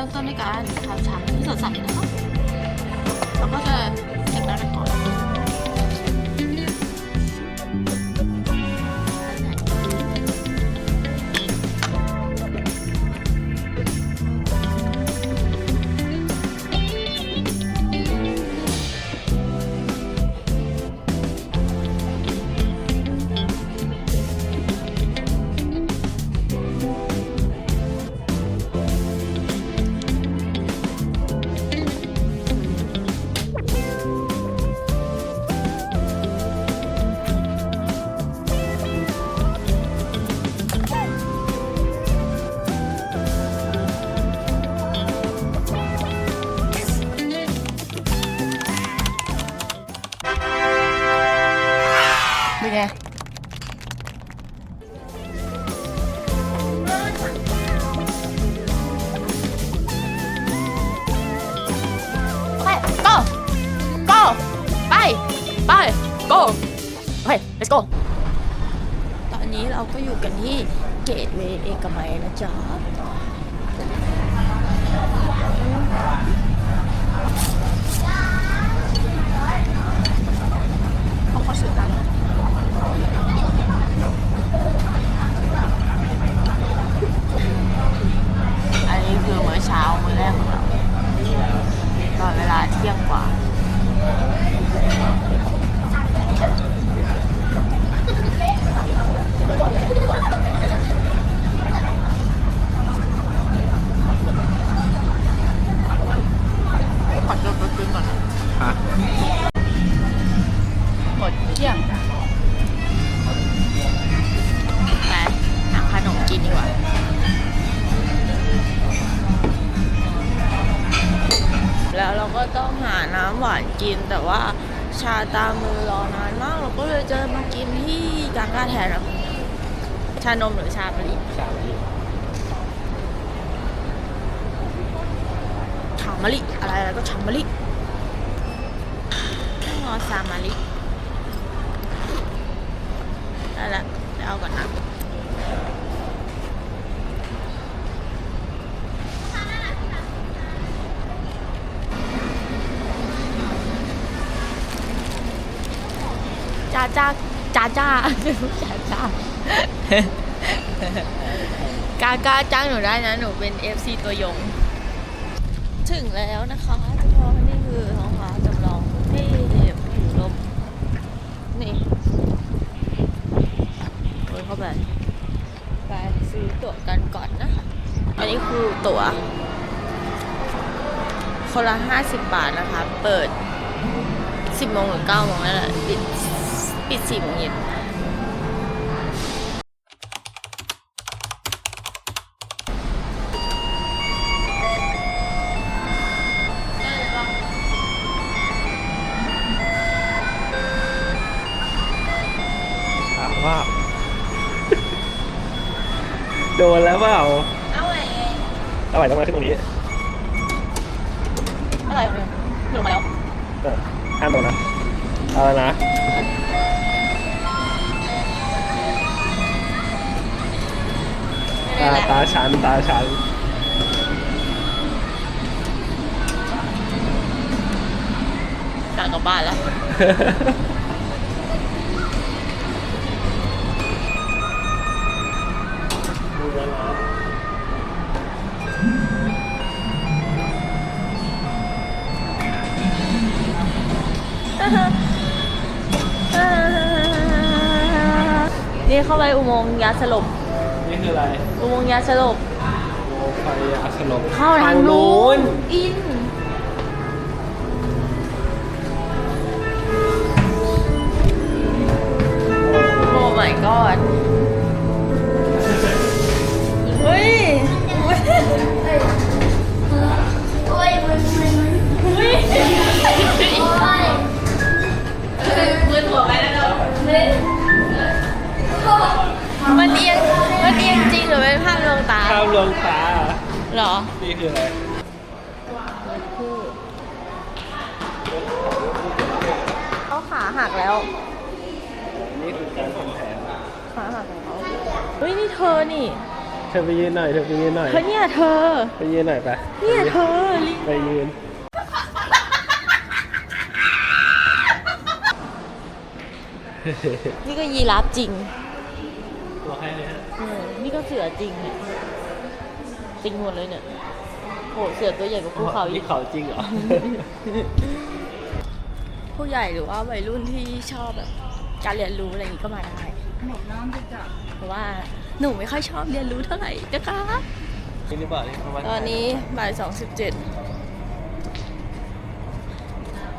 ริ่มต้นด้วยการทำชามที่สดใสนะคะเราก็จะ go ตอนนี้เราก็อยู่กันที่เกตเวย์เอกมัยนะจ๊ะ ก็ต้องหาน้ำหวานกิน แต่ว่าชาตามือรอนานมากเราก็เลยเจอมากินที่กางกาแทนนะชานมหรือชาบริชาลีชามะลิอะไรอะไรก็ชามะลิงอซามะลิได้ละเดี๋ยวเอาก่อนนะ จ้าจ้า จ้าจ้าจ้าจ้ากากาจ้างหนูได้นะ หนูเป็น FC ตัวยง ถึงแล้วนะคะทุกคนนี่คือท้องฟ้าจำลองที่ผิวลมนี่เดินเข้าไป ไปซื้อตั๋วกันก่อนนะ อันนี้คือตั๋ว คนละ 50 บาทนะคะ เปิด 10โมงหรือ9โมงนั่นแหละ ปิดปิด4โมงเย็น ว่า โดนแล้วเปล่าเอาไงเอาไหวต้องมาขึ้นตรงนี้อะไรเนี่ยลงมาแล้วเออห้ามตรงนะเอาแล้วนะไม่ได้ตาแล้วตาชันตาชันกลับกลับบ้านแล้ว เข้าไปอุโมงค์ยาสลบ นี่คืออะไรอุโมงค์ยาสลบ โอ้ไฟยาสลบเข้าทางนู้นอินาข้ามลวงตาเหรอ นี่คืออะไรเขาขาหักแล้วนี่คือการทำแผนขาหักของเขาเฮ้ยนี่เธอนี่ เธอไปยืนหน่อยเธอไปยืนหน่อยเธอเนี่ยเธอ ไปยืนหน่อยไปเนี่ยเธอไปยืนนี่ก็ยีราฟจริงตัวให้เลยฮะเออนี่ก็เสือจริงเนี่ย จริงหมดเลยเนี่ยโหเสือตัวใหญ่กว่าภูเขาอีนี่กเขาจริงเหรอ ผู้ใหญ่หรือว่าวัยรุ่นที่ชอบแบบการเรียนรู้อะไรอย่างนี้ก็มาได้เพราะว่าหนูไม่ค่อยชอบเรียนรู้เท่าไหร่นะคะนี่หรือเปล่านี่ประมาณตอนนี้บ่ายสองสิบเจ็ด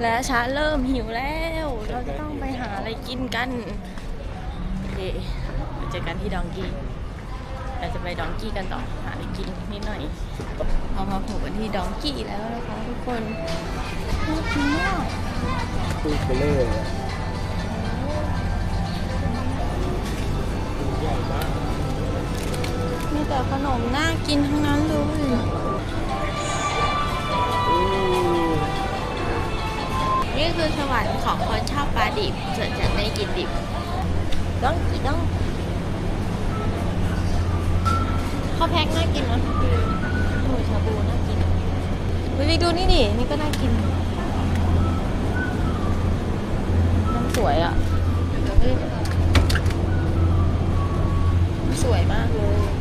และช้าเริ่มหิวแล้ว เราจะต้องไปหาอะไรกินกัน โอเคไปเจอกันที่ดองกี้ เราจะไปดองกี้กันต่อหาอะไรกินนิดหน่อยเรามาผูกกันที่ดองกี้แล้วนะคะทุกคนน่ากินมากตู้เบลเลอร์เลยใหญ่มากมีแต่ขนมน่ากินทั้งนั้นเลยอู้นี่คือสวรรค์ของคนชอบปลาดิบส่วนฉันไม่กินดิบต้องกินต้อง ข้าวแพ็คน่ากินนะหมูชาบูน่ากินวิวิดูนี่ดิ นี่ก็น่ากินน้ำสวยอะสวยมากเลย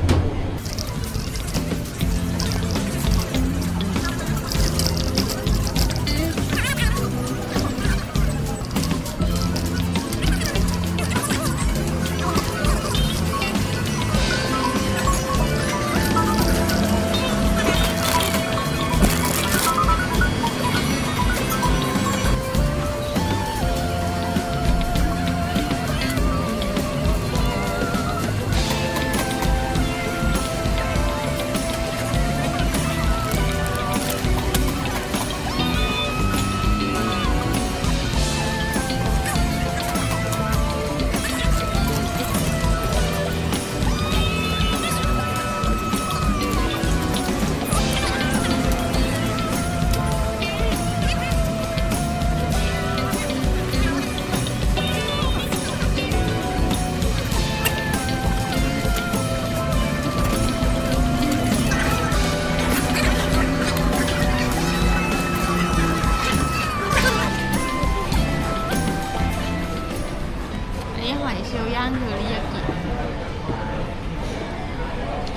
เชลล์ย่างเทอริยากิ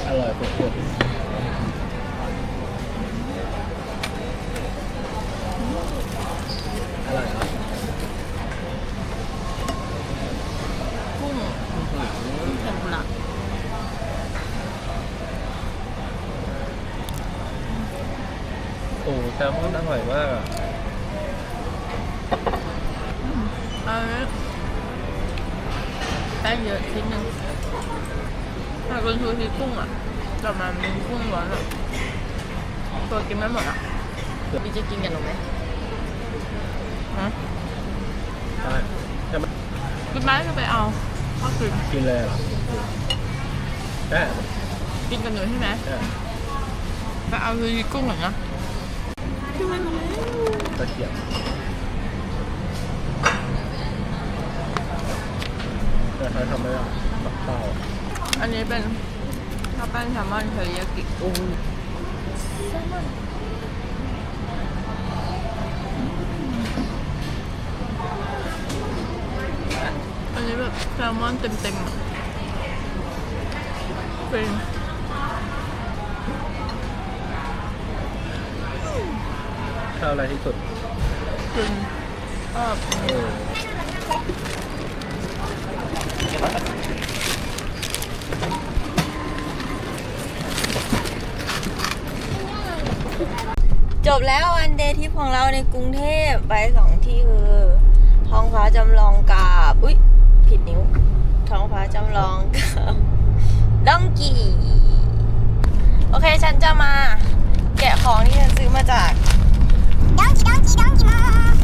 อร่อยสุดๆอร่อยเหรอกุ้งเทมปุระโอ้แซลมอนอร่อยมากอะอันนี้ แป้งเยอะนิดนึงถ้าเป็นซูชิกุ้งอะแต่มันมีกุ้งล้วนอะตัวกินไม่หมดอะพี่จะกินกับหนูไหมฮะใช่จะมาคุณแม่จะไปเอาข้าวกินกินเลยเหรอใช่กินกับหนูใช่ไหมใช่ไปเอาซูชิกุ้งเหรอนะพี่ไม่มาแล้วตะเกียบแต่เขา ทำไม่ได้ปักเป้าอันนี้เป็นข้าวแป้งแซลมอนเทอริยากิโอ้ยอันนี้แบบแซลมอนเต็มๆอะเป็นข้าวอะไรที่สุดเป็นชอบเออ จบแล้ววันเดย์ทริปของเราในกรุงเทพไปสองที่คือท้องฟ้าจำลองกับอุ๊ย ผิดนิ้ว ท้องฟ้าจำลองกับดองกี้โอเคฉันจะมาแกะของที่ฉันซื้อมาจากดองกี้ดองกี้ดองกี้มา